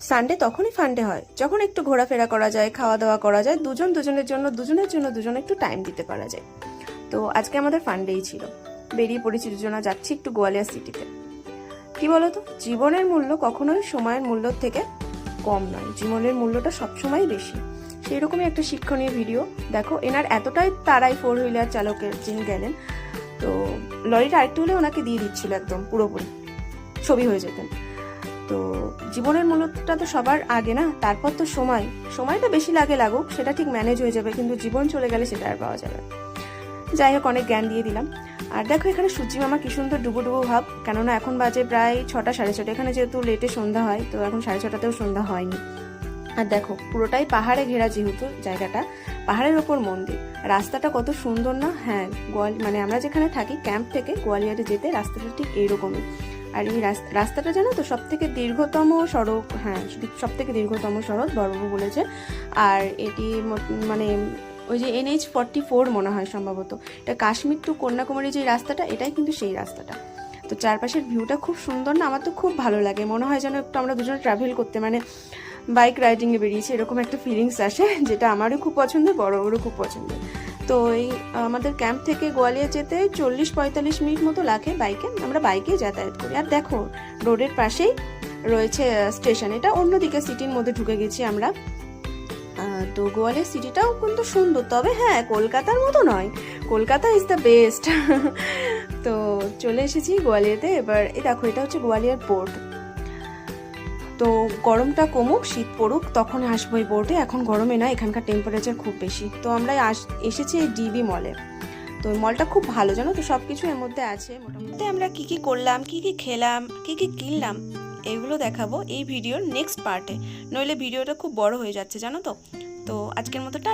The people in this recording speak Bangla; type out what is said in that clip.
সানডে তখনই ফান্ডে হয়। যখন একটু ঘোরাফেরা করা যায় খাওয়া দাওয়া করা যায়, দুজন দুজনের জন্য দুজনের জন্য দুজন একটু টাইম দিতে পারা যায়। তো আজকে আমাদের ফান্ডেই ছিল। বেরিয়ে পড়েছি দুজনা, যাচ্ছি একটু গোয়ালিয়া সিটিতে কি বলতো? জীবনের মূল্য কখনোই সময়ের মূল্যর থেকে কম নয়। জীবনের মূল্যটা সবসময় বেশি। সেই রকমই একটা শিক্ষণীয় ভিডিও দেখো, এনার এতটাই তারাই ফোর হুইলার চালকের যিনি গেলেন, তো লরিটা আরেকটু হলে ওনাকে দিয়ে দিচ্ছিল একদম পুরোপুরি। ছবি হয়ে যেতেন। তো জীবনের মূল্যটা তো সবার আগে না? তারপর তো সময়। সময়টা বেশি লাগে লাগুক, সেটা ঠিক ম্যানেজ হয়ে যাবে, কিন্তু জীবন চলে গেলে সেটা আর পাওয়া যাবে। যাই হোক, অনেক জ্ঞান দিয়ে দিলাম। আর দেখো এখানে সূর্যি মামা কি সুন্দর ডুবো ডুবো ভাব। কেননা এখন বাজে প্রায় ছটা, সাড়ে ছটা। এখানে যেহেতু লেটে সন্ধ্যা হয়, তো এখন সাড়ে ছটাতেও সন্ধ্যা হয়নি। আর দেখো, পুরোটাই পাহাড়ে ঘেরা যেহেতু জায়গাটা, পাহাড়ের ওপর মন্দির। রাস্তাটা কত সুন্দর না? হ্যাঁ গোয়াল মানে আমরা যেখানে থাকি ক্যাম্প থেকে গোয়ালিয়ারে যেতে রাস্তাটা ঠিক এইরকমই আর এই রাস- রাস্তাটা জানো তো সব থেকে দীর্ঘতম সড়ক হ্যাঁ সব থেকে দীর্ঘতম সড়ক বড়বাবু বলেছে। আর এটি মানে ওই যে এনএইচ ফর্টি ফোর মনে হয় সম্ভবত। এটা কাশ্মীর টু কন্যাকুমারী যে রাস্তাটা, এটাই কিন্তু সেই রাস্তাটা। তো চারপাশের ভিউটা খুব সুন্দর না, আমার তো খুব ভালো লাগে। মনে হয় যেন একটু আমরা দুজনে ট্রাভেল করতে মানে বাইক রাইডিংয়ে বেরিয়েছি, এরকম একটা ফিলিংস আসে, যেটা আমারও খুব পছন্দ বড়োরও খুব পছন্দ। তো এই, আমাদের ক্যাম্প থেকে গোয়ালিয়া যেতে চল্লিশ পঁয়তাল্লিশ মিনিট মতো লাগে বাইকে। আমরা বাইকে যাতায়াত করি। আর দেখো, রোডের পাশেই রয়েছে স্টেশন এটা অন্যদিকে সিটির মধ্যে ঢুকে গেছি আমরা। তো গোয়ালিয়া সিটিটাও কিন্তু সুন্দর, তবে হ্যাঁ কলকাতার মতো নয়। কলকাতা ইজ দ্য বেস্ট তো চলে এসেছি গোয়ালিয়াতে এবার, এই দেখো, এটা হচ্ছে গোয়ালিয়ার পোর্ট তো গরমটা কমুক, শীত পড়ুক তখন আসব এই বোর্ডে এখন গরমে না, এখানকার টেম্পারেচার খুব বেশি। তো আমরা আস, এসেছি এই ডিবি মলে তো মলটা খুব ভালো, জানো তো? সব কিছু এর মধ্যে আছে মোটামুটি। আমরা কি কি করলাম, কি কি খেলাম, কি কি কিনলাম, এগুলো দেখাবো এই ভিডিওর নেক্সট পার্টে নইলে ভিডিওটা খুব বড় হয়ে যাচ্ছে, জানো তো? তো আজকের মতো